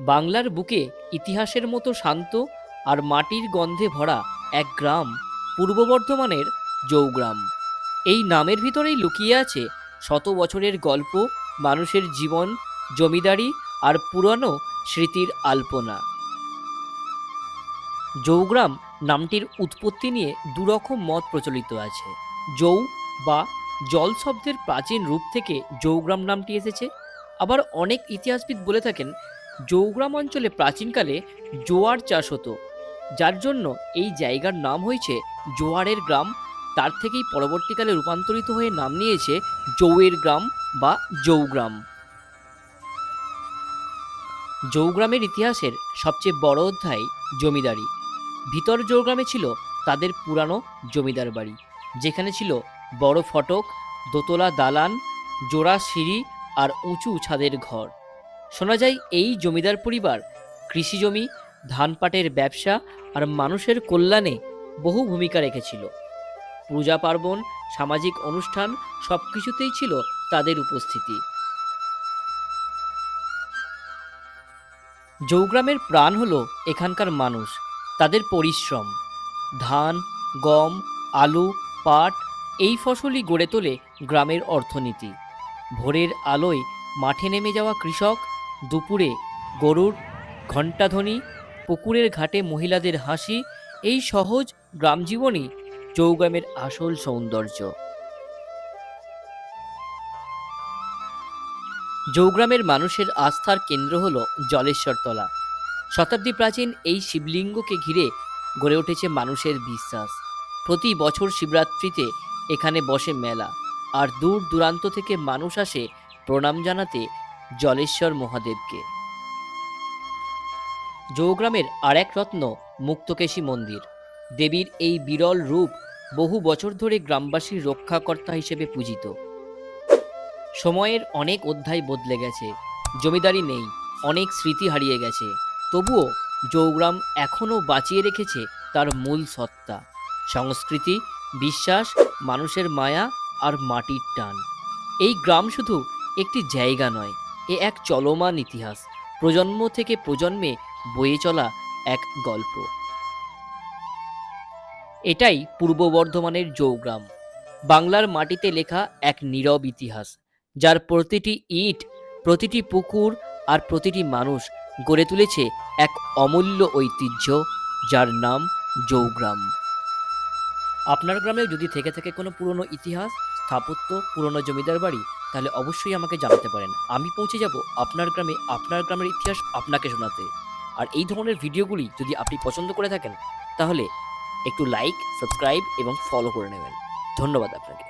বাংলার বুকে ইতিহাসের মতো শান্ত আর মাটির গন্ধে ভরা এক গ্রাম, পূর্ব বর্ধমানের জৌগ্রাম। এই নামের ভিতরেই লুকিয়ে আছে শত বছরের গল্প, মানুষের জীবন, জমিদারি আর পুরানো স্মৃতির আলপনা। জৌগ্রাম নামটির উৎপত্তি নিয়ে দুরকম মত প্রচলিত আছে। জৌ বা জল শব্দের প্রাচীন রূপ থেকে জৌগ্রাম নামটি এসেছে। আবার অনেক ইতিহাসবিদ বলে থাকেন জৌগ্রাম অঞ্চলে প্রাচীনকালে জোয়ার চাষ হতো। যার জন্য এই জায়গার নাম হয়েছে জোয়ারের গ্রাম। তার থেকেই পরবর্তীকালে রূপান্তরিত হয়ে নাম নিয়েছে জৌয়ের গ্রাম বা জৌগ্রাম। জৌগ্রামের ইতিহাসের সবচেয়ে বড় অধ্যায় জমিদারি। ভিতর জৌগ্রামে ছিল তাদের পুরানো জমিদার বাড়ি। যেখানে ছিল বড় ফটক, দোতলা দালান, জোড়া সিঁড়ি আর উঁচু ছাদের ঘর। শোনা যায়, এই জমিদার পরিবার কৃষিজমি ধান পাটের ব্যবসা আর মানুষের কল্যাণে বহু ভূমিকা রেখেছিল। পূজা পার্বণ, সামাজিক অনুষ্ঠান সব কিছুতেই ছিল তাদের উপস্থিতি। জৌগ্রামের প্রাণ হলো এখানকার মানুষ, তাদের পরিশ্রম। ধান, গম, আলু, পাট এই ফসলই গড়ে তোলে গ্রামের অর্থনীতি। ভোরের আলোয় মাঠে নেমে যাওয়া কৃষক দুপুরে গরুর ঘণ্টাধ্বনি, পুকুরের ঘাটে মহিলাদের হাসি, এই সহজ গ্রামজীবনই চৌগ্রামের আসল সৌন্দর্য। জৌগ্রামের মানুষের আস্থার কেন্দ্র হল জলেশ্বরতলা। শতাব্দী প্রাচীন এই শিবলিঙ্গকে ঘিরে গড়ে উঠেছে মানুষের বিশ্বাস। প্রতি বছর শিবরাত্রিতে এখানে বসে মেলা, আর দূর দূরান্ত থেকে মানুষ আসে প্রণাম জানাতে জলেশ্বর মহাদেবকে। জৌগ্রামের আরেক রত্ন মুক্তকেশী মন্দির। দেবীর এই বিরল রূপ বহু বছর ধরে গ্রামবাসীর রক্ষাকর্তা হিসেবে পূজিত। সময়ের অনেক অধ্যায় বদলে গেছে, জমিদারি নেই, অনেক স্মৃতি হারিয়ে গেছে, তবুও জৌগ্রাম এখনও বাঁচিয়ে রেখেছে তার মূল সত্তা, সংস্কৃতি, বিশ্বাস, মানুষের মায়া আর মাটির টান। এই গ্রাম শুধু একটি জায়গা নয় এ এক চলমান ইতিহাস। প্রজন্ম থেকে প্রজন্মে বয়ে চলা এক গল্প। এটাই পূর্ব বর্ধমানের জৌগ্রাম। বাংলার মাটিতে লেখা এক নীরব ইতিহাস, যার প্রতিটি ইট, প্রতিটি পুকুর আর প্রতিটি মানুষ গড়ে তুলেছে এক অমূল্য ঐতিহ্য, যার নাম জৌগ্রাম। আপনার গ্রামেও যদি থেকে থাকে কোনো পুরনো ইতিহাস, স্থাপত্য, পুরনো জমিদার বাড়ি, তাহলে অবশ্যই আমাকে জানাতে পারেন। আমি পৌঁছে যাব আপনার গ্রামে, আপনার গ্রামের ইতিহাস আপনাকে শোনাতে। আর এই ধরনের ভিডিওগুলি যদি আপনি পছন্দ করে থাকেন, তাহলে একটু লাইক সাবস্ক্রাইব এবং ফলো করে নেবেন। ধন্যবাদ আপনাকে।